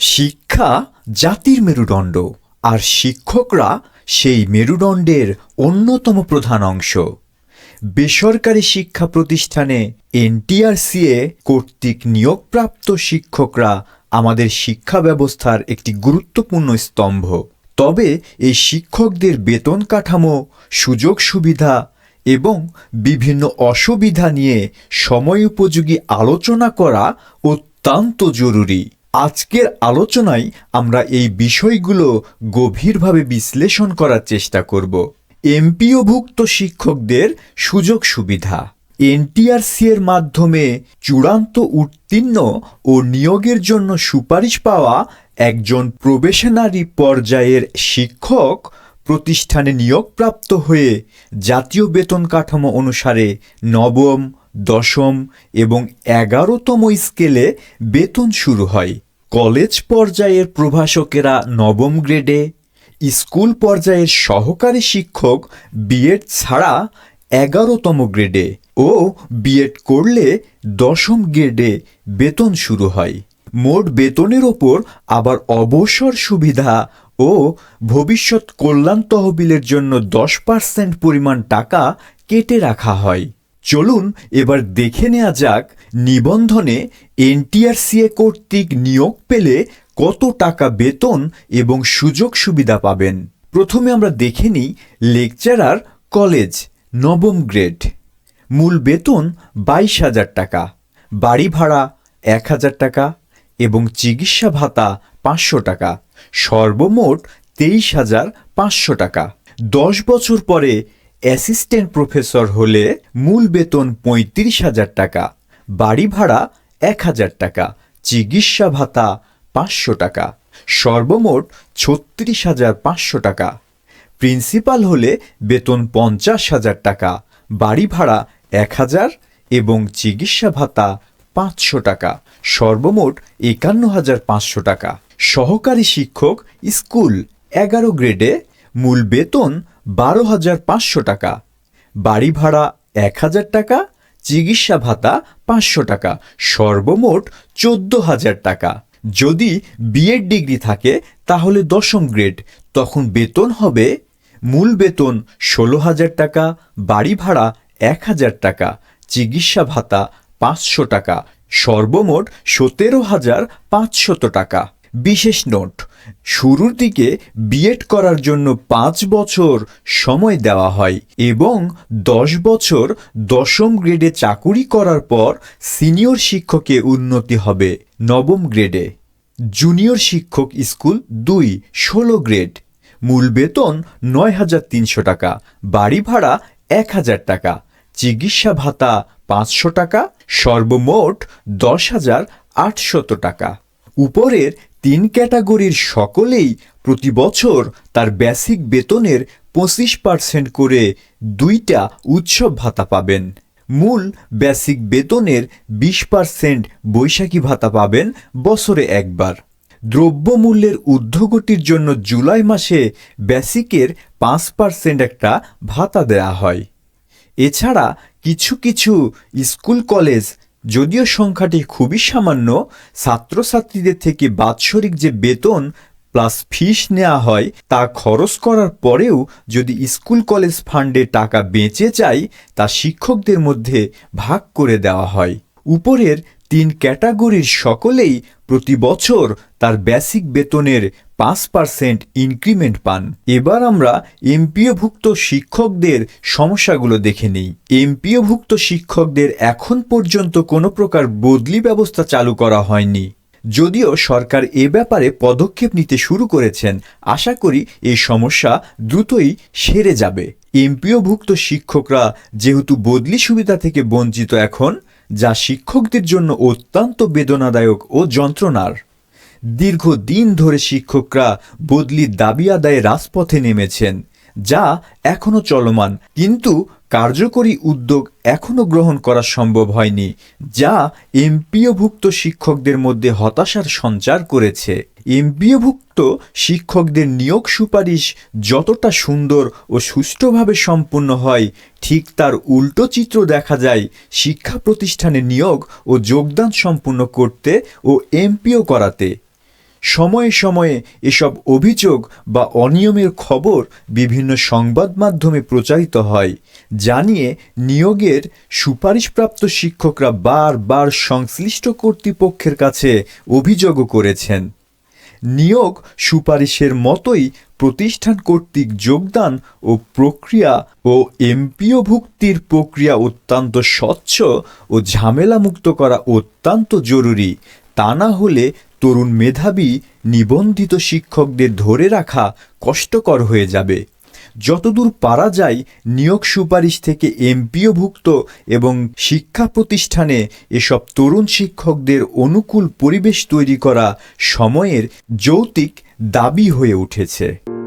শিক্ষা জাতির মেরুদণ্ড, আর শিক্ষকরা সেই মেরুদণ্ডের অন্যতম প্রধান অংশ। বেসরকারি শিক্ষা প্রতিষ্ঠানে এনটিআরসিএ কর্তৃক নিয়োগপ্রাপ্ত শিক্ষকরা আমাদের শিক্ষা ব্যবস্থার একটি গুরুত্বপূর্ণ স্তম্ভ। তবে এই শিক্ষকদের বেতন কাঠামো, সুযোগ সুবিধা এবং বিভিন্ন অসুবিধা নিয়ে সময় উপযোগী আলোচনা করা অত্যন্ত জরুরি। আজকের আলোচনায় আমরা এই বিষয়গুলো গভীরভাবে বিশ্লেষণ করার চেষ্টা করব। এমপিওভুক্ত শিক্ষকদের সুযোগ সুবিধা। এনটিআরসি এর মাধ্যমে চূড়ান্ত উত্তীর্ণ ও নিয়োগের জন্য সুপারিশ পাওয়া একজন প্রবেশনারি পর্যায়ের শিক্ষক প্রতিষ্ঠানে নিয়োগপ্রাপ্ত হয়ে জাতীয় বেতন কাঠামো অনুসারে নবম, দশম এবং এগারোতম স্কেলে বেতন শুরু হয়। কলেজ পর্যায়ের প্রভাষকেরা নবম গ্রেডে, স্কুল পর্যায়ের সহকারী শিক্ষক বিএড ছাড়া এগারোতম গ্রেডে ও বিএড করলে দশম গ্রেডে বেতন শুরু হয়। মোট বেতনের ওপর আবার অবসর সুবিধা ও ভবিষ্যৎ কল্যাণ তহবিলের জন্য দশ পার্সেন্ট পরিমাণ টাকা কেটে রাখা হয়। চলুন এবার দেখে নেওয়া যাক নিবন্ধনে এনটিআরসিএ কর্তৃক নিয়োগ পেলে কত টাকা বেতন এবং সুযোগ সুবিধা পাবেন। প্রথমে আমরা দেখে নিই লেকচারার কলেজ, নবম গ্রেড। মূল বেতন বাইশ হাজার টাকা, বাড়ি ভাড়া এক হাজার টাকা এবং চিকিৎসা ভাতা পাঁচশো টাকা। সর্বমোট তেইশ হাজার পাঁচশো টাকা। দশ বছর পরে অ্যাসিস্ট্যান্ট প্রফেসর হলে মূল বেতন পঁয়ত্রিশ হাজার টাকা, বাড়ি ভাড়া এক হাজার টাকা, চিকিৎসা ভাতা পাঁচশো টাকা, সর্বমোট ছত্রিশ হাজার পাঁচশো টাকা। প্রিন্সিপাল হলে বেতন পঞ্চাশ হাজার টাকা, বাড়ি ভাড়া এক হাজার এবং চিকিৎসা ভাতা পাঁচশো টাকা, সর্বমোট একান্ন হাজার পাঁচশো টাকা। সহকারী শিক্ষক, স্কুল, এগারো গ্রেডে, মূল বেতন বারো হাজার পাঁচশো টাকা। বাড়ি ভাড়া এক হাজার টাকা, চিকিৎসা ভাতা পাঁচশো টাকা, সর্বমোট চোদ্দ হাজার টাকা। যদি বিএড ডিগ্রি থাকে, তাহলে দশম গ্রেড, তখন বেতন হবে মূল বেতন ষোলো হাজার টাকা, বাড়ি ভাড়া এক হাজার টাকা, চিকিৎসা ভাতা পাঁচশো টাকা, সর্বমোট সতেরো হাজার পাঁচশত টাকা। বিশেষ নোট, শুরুর দিকে বিএড করার জন্য পাঁচ বছর সময় দেওয়া হয় এবং দশ বছর দশম গ্রেডে চাকুরি করার পর সিনিয়র শিক্ষকে উন্নতি হবে নবম গ্রেডে। জুনিয়র শিক্ষক স্কুল দুই, ষোলো গ্রেড। মূল বেতন নয় হাজার তিনশো টাকা, বাড়ি ভাড়া এক হাজার টাকা, চিকিৎসা ভাতা পাঁচশো টাকা, সর্বমোট দশ হাজার আটশত টাকা। উপরের তিন ক্যাটাগরির সকলেই প্রতি বছর তার বেসিক বেতনের পঁচিশ পার্সেন্ট করে দুইটা উৎসব ভাতা পাবেন। মূল বেসিক বেতনের বিশ পার্সেন্ট বৈশাখী ভাতা পাবেন বছরে একবার। দ্রব্যমূল্যের ঊর্ধ্বগতির জন্য জুলাই মাসে বেসিকের পাঁচ পার্সেন্ট একটা ভাতা দেয়া হয়। এছাড়া কিছু কিছু স্কুল কলেজ যদিও সংখ্যাটি খুবই সামান্য, ছাত্রছাত্রীদের থেকে বাৎসরিক যে বেতন প্লাস ফিস নেওয়া হয়, তা খরচ করার পরেও যদি স্কুল কলেজ ফান্ডে টাকা বেঁচে যায়, তা শিক্ষকদের মধ্যে ভাগ করে দেওয়া হয়। উপরের তিন ক্যাটাগরির সকলেই প্রতি বছর তার বেসিক বেতনের পাঁচ পার্সেন্ট ইনক্রিমেন্ট পান। এবার আমরা এমপিওভুক্ত শিক্ষকদের সমস্যাগুলো দেখে নিই। এমপিওভুক্ত শিক্ষকদের এখন পর্যন্ত কোনো প্রকার বদলি ব্যবস্থা চালু করা হয়নি। যদিও সরকার এ ব্যাপারে পদক্ষেপ নিতে শুরু করেছেন, আশা করি এই সমস্যা দ্রুতই সেরে যাবে। এমপিওভুক্ত শিক্ষকরা যেহেতু বদলি সুবিধা থেকে বঞ্চিত এখন যা শিক্ষকদের জন্য অত্যন্ত বেদনাদায়ক ও যন্ত্রণার। দীর্ঘদিন ধরে শিক্ষকরা বদলির দাবি আদায়ে রাজপথে নেমেছেন, যা এখনও চলমান। কিন্তু কার্যকরী উদ্যোগ এখনও গ্রহণ করা সম্ভব হয়নি, যা এমপিওভুক্ত শিক্ষকদের মধ্যে হতাশার সঞ্চার করেছে। এমপিওভুক্ত শিক্ষকদের নিয়োগ সুপারিশ যতটা সুন্দর ও সুষ্ঠুভাবে সম্পন্ন হয়, ঠিক তার উল্টো চিত্র দেখা যায় শিক্ষা প্রতিষ্ঠানে নিয়োগ ও যোগদান সম্পূর্ণ করতে ও এমপিও করাতে। সময়ে সময়ে এসব অভিযোগ বা অনিয়মের খবর বিভিন্ন সংবাদ মাধ্যমে প্রচারিত হয়, জানিয়ে নিয়োগের সুপারিশপ্রাপ্ত শিক্ষকরা বারবার সংশ্লিষ্ট কর্তৃপক্ষের কাছে অভিযোগও করেছেন। নিয়োগ সুপারিশের মতোই প্রতিষ্ঠান কর্তৃক যোগদান ও প্রক্রিয়া ও এমপিওভুক্তির প্রক্রিয়া অত্যন্ত স্বচ্ছ ও ঝামেলামুক্ত করা অত্যন্ত জরুরি। তা না হলে তরুণ মেধাবী নিবন্ধিত শিক্ষকদের ধরে রাখা কষ্টকর হয়ে যাবে। যতদূর পারা যায়, নিয়োগ সুপারিশ থেকে এমপিওভুক্ত এবং শিক্ষা প্রতিষ্ঠানে এসব তরুণ শিক্ষকদের অনুকূল পরিবেশ তৈরি করা সময়ের যৌতিক দাবি হয়ে উঠেছে।